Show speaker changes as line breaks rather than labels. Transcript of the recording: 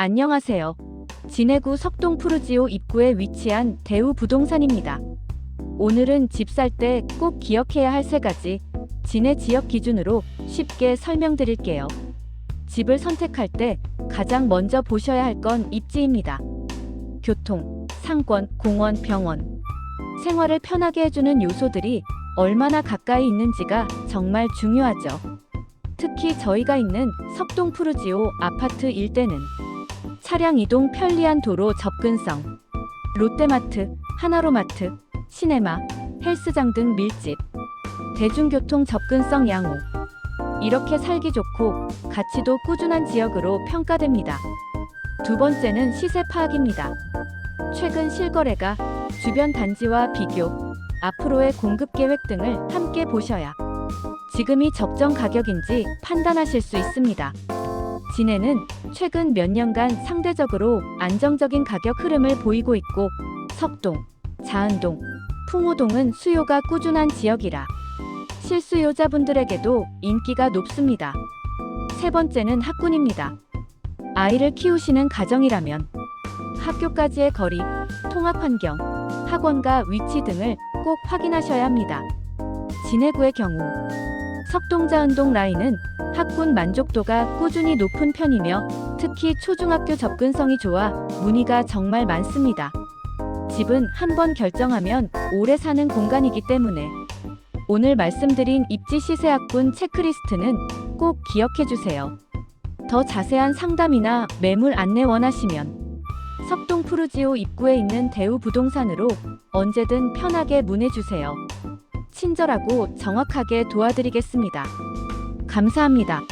안녕하세요. 진해구 석동 푸르지오 입구에 위치한 대우 부동산입니다. 오늘은 집 살 때 꼭 기억해야 할 세 가지 진해 지역 기준으로 쉽게 설명드릴게요. 집을 선택할 때 가장 먼저 보셔야 할 건 입지입니다. 교통, 상권, 공원, 병원. 생활을 편하게 해주는 요소들이 얼마나 가까이 있는지가 정말 중요하죠. 특히 저희가 있는 석동 푸르지오 아파트 일대는 차량 이동 편리한 도로 접근성, 롯데마트, 하나로마트, 시네마, 헬스장 등 밀집, 대중교통 접근성 양호. 이렇게 살기 좋고 가치도 꾸준한 지역으로 평가됩니다. 두 번째는 시세 파악입니다. 최근 실거래가 주변 단지와 비교, 앞으로의 공급 계획 등을 함께 보셔야 지금이 적정 가격인지 판단하실 수 있습니다. 진해는 최근 몇 년간 상대적으로 안정적인 가격 흐름을 보이고 있고 석동, 자은동, 풍호동은 수요가 꾸준한 지역이라 실수요자분들에게도 인기가 높습니다. 세 번째는 학군입니다. 아이를 키우시는 가정이라면 학교까지의 거리, 통학 환경, 학원과 위치 등을 꼭 확인하셔야 합니다. 진해구의 경우 석동자은동 라인은 학군 만족도가 꾸준히 높은 편이며 특히 초중학교 접근성이 좋아 문의가 정말 많습니다. 집은 한번 결정하면 오래 사는 공간이기 때문에 오늘 말씀드린 입지 시세 학군 체크리스트는 꼭 기억해 주세요. 더 자세한 상담이나 매물 안내 원하시면 석동 푸르지오 입구에 있는 대우 부동산으로 언제든 편하게 문의 주세요. 친절하고 정확하게 도와드리겠습니다. 감사합니다.